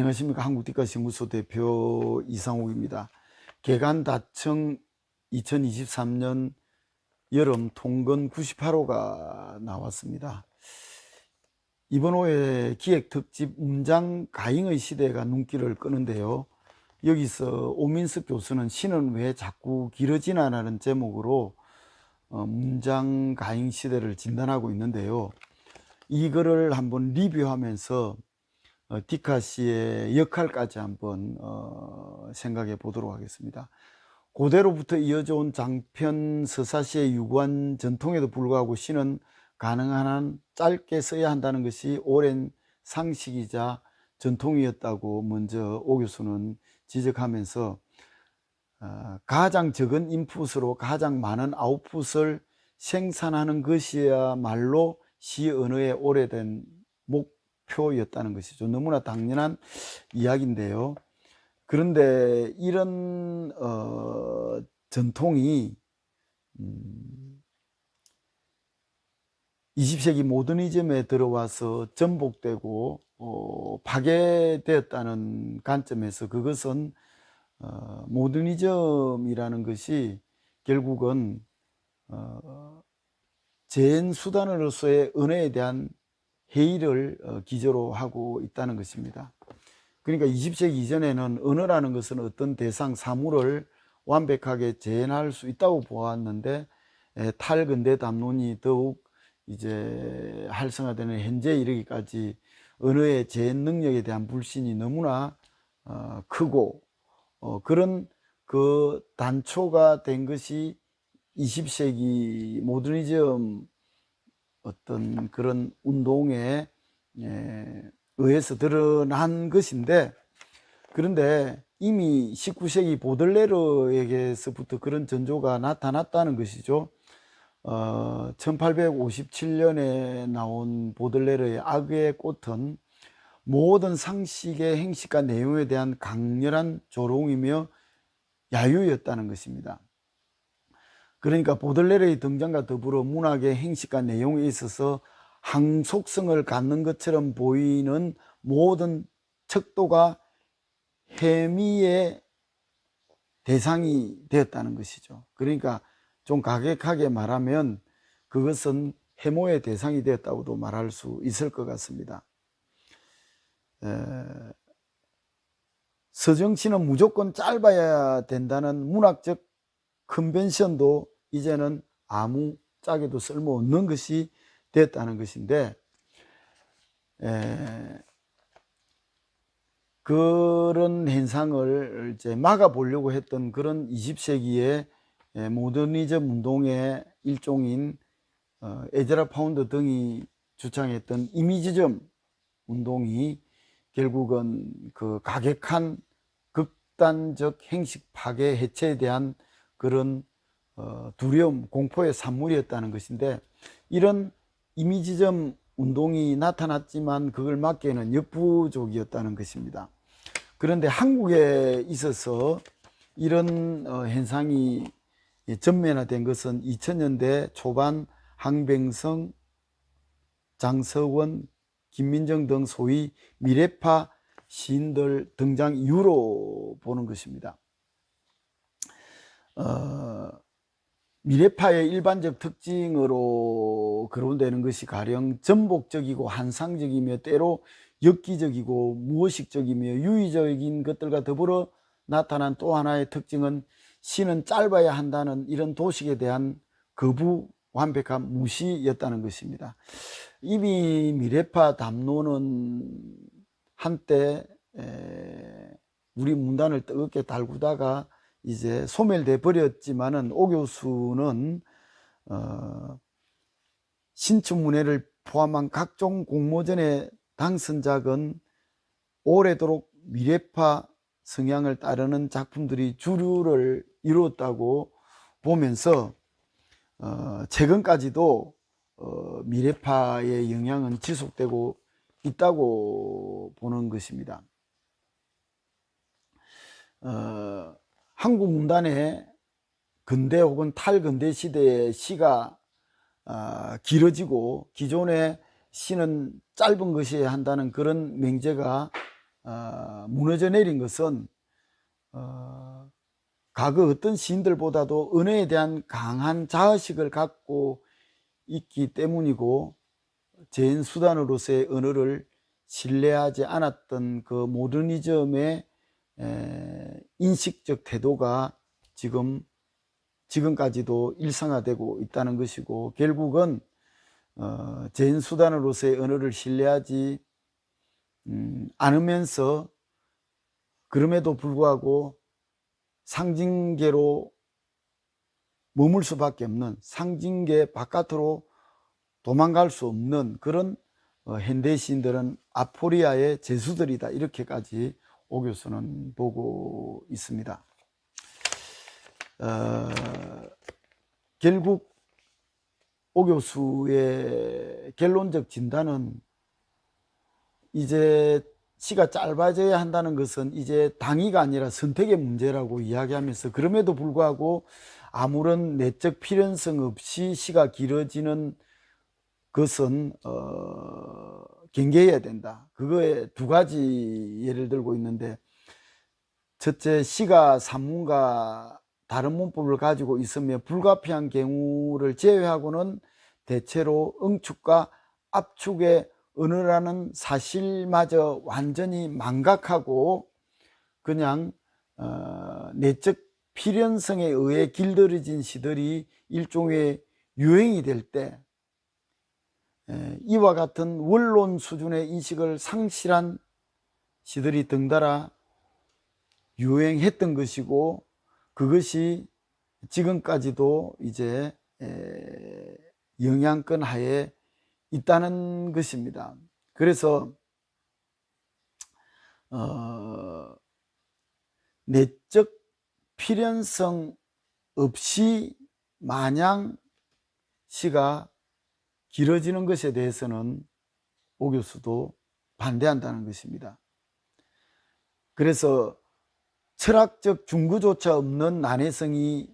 안녕하십니까. 한국뒷가신구소 대표 이상욱입니다. 개간 다청 2023년 여름 통건 98호가 나왔습니다. 이번 호의 기획 특집 문장 가잉의 시대가 눈길을 끄는데요. 여기서 오민석 교수는 신은 왜 자꾸 길어지나 라는 제목으로 어, 문장 가잉 시대를 진단하고 있는데요. 이 글을 한번 리뷰하면서 어, 디카 씨의 역할까지 한번 어, 생각해 보도록 하겠습니다. 고대로부터 이어져 온 장편 서사시의 유구한 전통에도 불구하고 시는 가능한 한 짧게 써야 한다는 것이 오랜 상식이자 전통이었다고 먼저 오 교수는 지적하면서 어, 가장 적은 인풋으로 가장 많은 아웃풋을 생산하는 것이야말로 시 언어의 오래된 목 표였다는 것이죠. 너무나 당연한 이야기인데요. 그런데 이런 어, 전통이 음, 20세기 모더니즘에 들어와서 전복되고 어, 파괴되었다는 관점에서 그것은 어, 모더니즘이라는 것이 결국은 어, 제한 수단으로서의 은혜에 대한 회의를 어, 기저로 하고 있다는 것입니다. 그러니까 20세기 이전에는 언어라는 것은 어떤 대상 사물을 완벽하게 재현할 수 있다고 보았는데 에, 탈근대 담론이 더욱 이제 활성화되는 현재 이르기까지 언어의 재현 능력에 대한 불신이 너무나 어, 크고 어, 그런 그 단초가 된 것이 20세기 모더니즘 어떤 그런 운동에 에, 의해서 드러난 것인데 그런데 이미 19세기 보들레르에게서부터 그런 전조가 나타났다는 것이죠. 어, 1857년에 나온 보들레르의 악의 꽃은 모든 상식의 행식과 내용에 대한 강렬한 조롱이며 야유였다는 것입니다. 그러니까 보들레르의 등장과 더불어 문학의 행식과 내용에 있어서 항속성을 갖는 것처럼 보이는 모든 척도가 해미의 대상이 되었다는 것이죠. 그러니까 좀 가격하게 말하면 그것은 해모의 대상이 되었다고도 말할 수 있을 것 같습니다. 에, 서정치는 무조건 짧아야 된다는 문학적 컨벤션도 이제는 아무 짝에도 쓸모없는 것이 됐다는 것인데 에, 그런 현상을 이제 막아보려고 했던 그런 20세기의 모더니즘 운동의 일종인 어, 에즈라 파운드 등이 주창했던 이미지점 운동이 결국은 그 가격한 극단적 행식 파괴 해체에 대한 그런 어, 두려움, 공포의 산물이었다는 것인데 이런 이미지점 운동이 나타났지만 그걸 막기에는 역부족이었다는 것입니다. 그런데 한국에 있어서 이런 어, 현상이 전면화된 것은 2000년대 초반 항병성, 장서원, 김민정 등 소위 미래파 시인들 등장 이후로 보는 것입니다. 어, 미래파의 일반적 특징으로 거론되는 것이 가령 전복적이고 한상적이며 때로 엽기적이고 무의식적이며 유의적인 것들과 더불어 나타난 또 하나의 특징은 시는 짧아야 한다는 이런 도식에 대한 거부 완벽한 무시였다는 것입니다. 이미 미래파 담론은 한때 우리 문단을 뜨겁게 달구다가 이제 소멸돼 버렸지만은 오 교수는 어, 신춘문예를 포함한 각종 공모전의 당선작은 오래도록 미래파 성향을 따르는 작품들이 주류를 이루었다고 보면서 어, 최근까지도 어, 미래파의 영향은 지속되고 있다고 보는 것입니다. 어, 한국 문단의 근대 혹은 탈근대 시대의 시가 어, 길어지고 기존의 시는 짧은 것이어야 한다는 그런 맹제가 어, 무너져 내린 것은 어, 과거 어떤 시인들보다도 은혜에 대한 강한 자의식을 갖고 있기 때문이고 제인 수단으로서의 언어를 신뢰하지 않았던 그 모더니즘의 에, 인식적 태도가 지금 지금까지도 일상화되고 있다는 것이고 결국은 어, 제인 수단으로서의 언어를 신뢰하지 음, 않으면서 그럼에도 불구하고 상징계로 머물 수밖에 없는 상징계 바깥으로 도망갈 수 없는 그런 어, 현대 시인들은 아포리아의 제수들이다. 이렇게까지 오 교수는 보고 있습니다. 어, 결국 오 교수의 결론적 진단은 이제 시가 짧아져야 한다는 것은 이제 당위가 아니라 선택의 문제라고 이야기하면서 그럼에도 불구하고 아무런 내적 필연성 없이 시가 길어지는 것은 어, 경계해야 된다. 그거에 두 가지 예를 들고 있는데 첫째 시가 산문과 다른 문법을 가지고 있으며 불가피한 경우를 제외하고는 대체로 응축과 압축의 언어라는 사실마저 완전히 망각하고 그냥 어, 내적 필연성에 의해 길들여진 시들이 일종의 유행이 될 때 이와 같은 원론 수준의 인식을 상실한 시들이 등달아 유행했던 것이고 그것이 지금까지도 이제 영향권 하에 있다는 것입니다. 그래서 어, 내적 필연성 없이 마냥 시가 길어지는 것에 대해서는 오 교수도 반대한다는 것입니다. 그래서 철학적 중구조차 없는 난해성이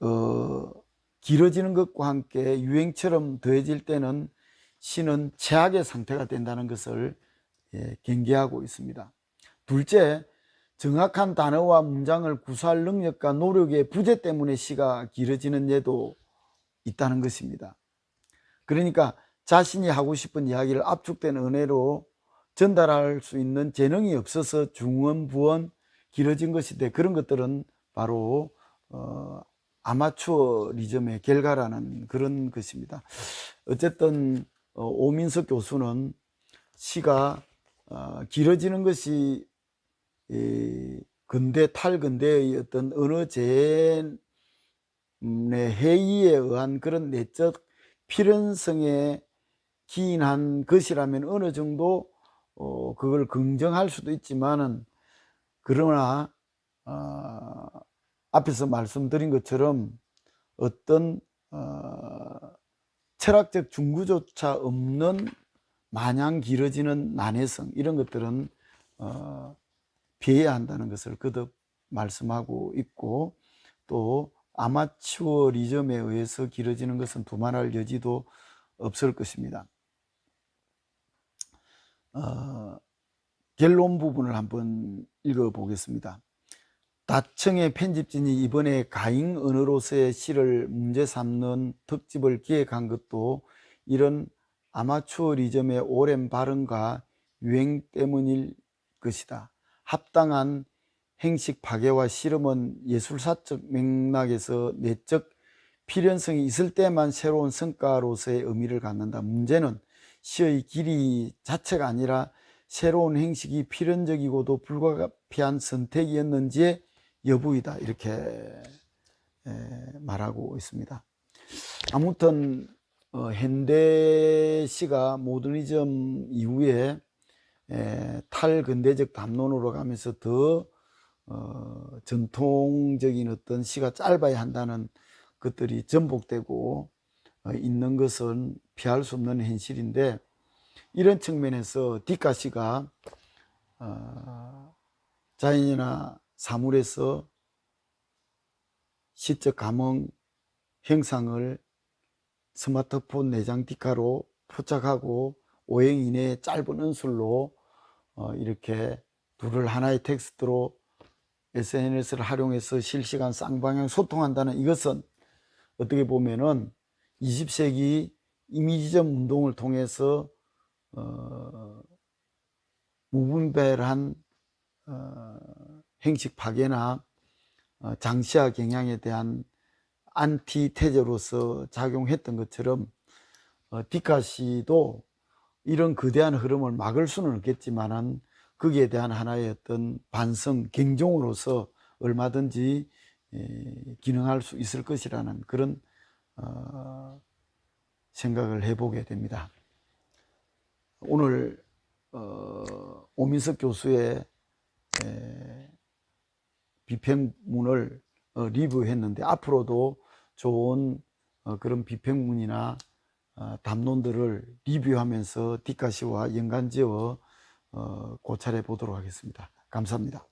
어, 길어지는 것과 함께 유행처럼 더해질 때는 시는 최악의 상태가 된다는 것을 예, 경계하고 있습니다. 둘째, 정확한 단어와 문장을 구사할 능력과 노력의 부재 때문에 시가 길어지는 예도 있다는 것입니다. 그러니까 자신이 하고 싶은 이야기를 압축된 은혜로 전달할 수 있는 재능이 없어서 중원, 부원 길어진 것인데 그런 것들은 바로 어, 아마추어리즘의 결과라는 그런 것입니다. 어쨌든 어, 오민석 교수는 시가 어, 길어지는 것이 근대 탈근대의 어떤 언어 재해 의 해이에 의한 그런 내적 필연성에 기인한 것이라면 어느 정도 어, 그걸 긍정할 수도 있지만은 그러나 앞에서 말씀드린 것처럼 어떤 어, 철학적 중구조차 없는 마냥 길어지는 난해성 이런 것들은 어, 피해야 한다는 것을 거듭 말씀하고 있고 또 아마추어리즘에 의해서 길어지는 것은 두말할 여지도 없을 것입니다. 어, 결론 부분을 한번 읽어보겠습니다. 다청의 편집진이 이번에 가잉 언어로서의 시를 문제 삼는 특집을 기획한 것도 이런 아마추어리즘의 오랜 발언과 유행 때문일 것이다. 합당한 행식 파괴와 실험은 예술사적 맥락에서 내적 필연성이 있을 때만 새로운 성과로서의 의미를 갖는다. 문제는 시의 길이 자체가 아니라 새로운 행식이 필연적이고도 불가피한 선택이었는지에 여부이다 이렇게 말하고 있습니다. 아무튼 어, 현대시가 모더니즘 이후에 탈근대적 담론으로 가면서 더 어, 전통적인 어떤 시가 짧아야 한다는 것들이 전복되고 어, 있는 것은 피할 수 없는 현실인데 이런 측면에서 뒷가시가 자연이나 사물에서 시적 감흥 형상을 스마트폰 내장 디카로 포착하고 5행 이내의 짧은 은술로 어, 이렇게 둘을 하나의 텍스트로 SNS를 활용해서 실시간 쌍방향 소통한다는 이것은 어떻게 보면은 20세기 이미지적 운동을 통해서 어, 무분별한 어, 행식 파괴나 어, 장시화 경향에 대한 안티테제로서 작용했던 것처럼 어, 디카시도 이런 거대한 흐름을 막을 수는 없겠지만은 거기에 대한 하나의 어떤 반성, 경종으로서 얼마든지 에, 기능할 수 있을 것이라는 그런 어, 생각을 해보게 됩니다. 오늘 어, 오민석 교수의 에, 비평문을 어, 리뷰했는데 앞으로도 좋은 어, 그런 비평문이나 어, 담론들을 리뷰하면서 디카시와 연관지어 어, 고찰해 보도록 하겠습니다. 감사합니다.